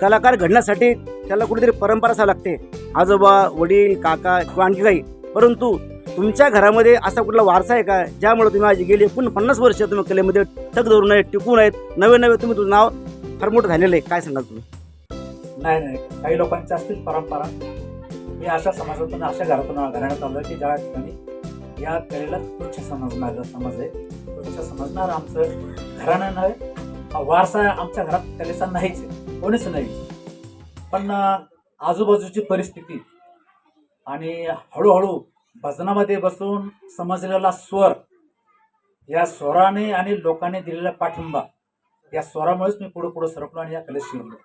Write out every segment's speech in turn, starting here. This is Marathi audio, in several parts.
कलाकार घडण्यासाठी त्याला कुठेतरी परंपरा असावी लागते. आजोबा वडील काका किंवा आणखी काही. परंतु तुमच्या घरामध्ये असा कुठला वारसा आहे का? ज्यामुळे तुम्ही आज गेली एकूण पन्नास वर्ष तुम्ही कलेमध्ये टक धरून आहेत टिकून आहेत. नवे नवे तुम्ही तुझं नाव फार मोठं झालेलं आहे. काय सांगाल तुम्ही? नाही नाही. काही लोकांच्या असतील परंपरा. मी अशा समाजातून म्हणजे अशा घरातून घराण्यात आलो की ज्या ठिकाणी या कलेला तुच्छ समजणारा समाज आहे. तुच्छ समजणार आमचं घराणं नव्हे हा वारसा आमच्या घरात कलेचा नाहीच आहे. कोणीच नाही. पण आजूबाजूची परिस्थिती आणि हळूहळू भजनामध्ये बसून समजलेला स्वर या स्वराने आणि लोकांनी दिलेला पाठिंबा या स्वरामुळेच मी पुढे पुढे सरकलो आणि या कलेत शिरलो.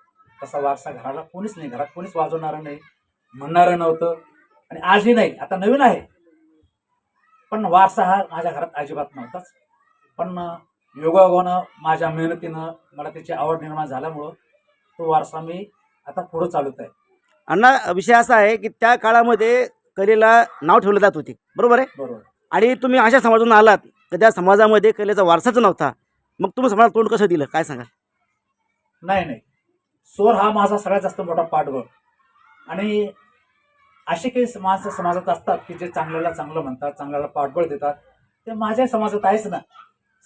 तसा वारसा घराला कोणीच नाही घरात कोणीच वाजवणारं नाही म्हणणारं नव्हतं आणि आजही नाही. आता नवीन आहे. पण वारसा हा माझ्या घरात अजिबात नव्हताच. पण योगायोगानं माझ्या मेहनतीनं मला त्याची आवड निर्माण झाल्यामुळं तो वारसा मी आता पुढं चालवत आहे. अण्णा विषय असा आहे की त्या काळामध्ये कलेला नाव ठेवलं जात होते. बरोबर आहे? बरोबर. आणि तुम्ही अशा समाजातून आलात की त्या समाजामध्ये कलेचा वारसाच नव्हता. मग तुम्ही समाजात तोंड कसं दिलं? काय सांगाल? नाही नाही. स्वर हा माझा सगळ्यात जास्त मोठा पाठबळ. आणि असे काही माणसं समाजात असतात की जे चांगल्याला चांगलं म्हणतात चांगल्याला पाठबळ देतात. ते माझ्या समाजात आहेच ना.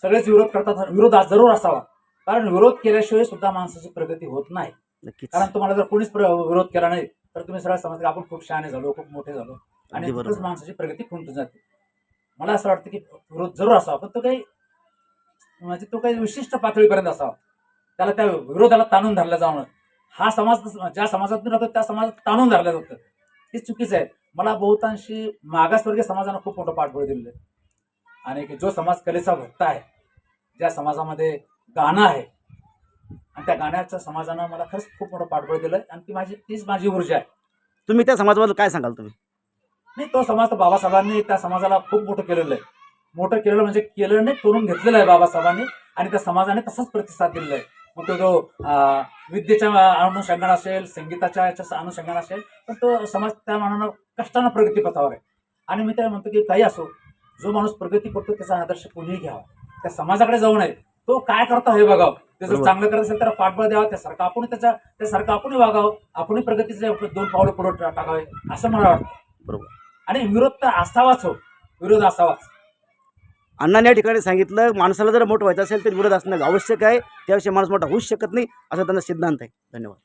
सगळेच विरोध करतात विरोध जरूर असावा. कारण विरोध केल्याशिवाय सुद्धा माणसाची प्रगती होत नाही. कारण तुम्हाला जर कोणीच विरोध केला नाही तर तुम्ही सरळ समजता की आपण खूप शहाणे झालो खूप मोठे झालो आणि. तिथंच माणसाची प्रगती खुंटून जाते. मला असं वाटतं की विरोध जरूर असावा पण तो काही म्हणजे तो काही विशिष्ट पातळीपर्यंत असावा. त्याला त्या विरोधाला ताणून धरलं जाणं. हा समाज ज्या समाजातून राहतो त्या समाजात ताणून धरलं जातं. हे चुकीचं आहे. मला बहुतांशी मागासवर्गीय समाजानं खूप मोठं पाठबळ दिलेलं आहे. आणि जो समाज कलेचा भक्त आहे ज्या समाजामध्ये गाणं आहे. आणि त्या गाण्याच्या समाजानं मला खरंच खूप मोठं पाठबळ दिलं आणि ती माझी तीच माझी ऊर्जा आहे. तुम्ही त्या समाजाबद्दल काय सांगाल तुम्ही? नाही तो समाज तर बाबासाहेबांनी त्या समाजाला खूप मोठं केलेलं आहे. मोठं केलेलं म्हणजे केलं नाही करून घेतलेलं आहे बाबासाहेबांनी. आणि त्या समाजाने तसाच प्रतिसाद दिलेला आहे. मग तो जो विद्येच्या अनुषंगाने असेल संगीताच्या याच्या अनुषंगाने असेल पण तो समाज त्या मानानं कष्टानं प्रगतीपथावर आहे. आणि मी त्या म्हणतो की काही असो जो माणूस प्रगती करतो त्याचा आदर्श कोणीही घ्यावा. त्या समाजाकडे जाऊ नये. तो काय करतो हे बघावं. ते जर बरोबर. चांगलं करत असेल तर पाठबळ द्यावा त्यासारखं आपण त्याच्या त्यासारखं आपणही वागावं आपणही प्रगतीचे दोन पावलं पुढे टाकावे असं मला वाटतं. बरोबर. आणि विरोध तर असावाच हो. विरोध असावाच. अण्णाने या ठिकाणी सांगितलं माणसाला जर मोठं व्हायचं असेल तर विरोध असणं आवश्यक आहे. त्याविषयी माणूस मोठा होऊच शकत नाही असा त्यांचा सिद्धांत आहे. धन्यवाद.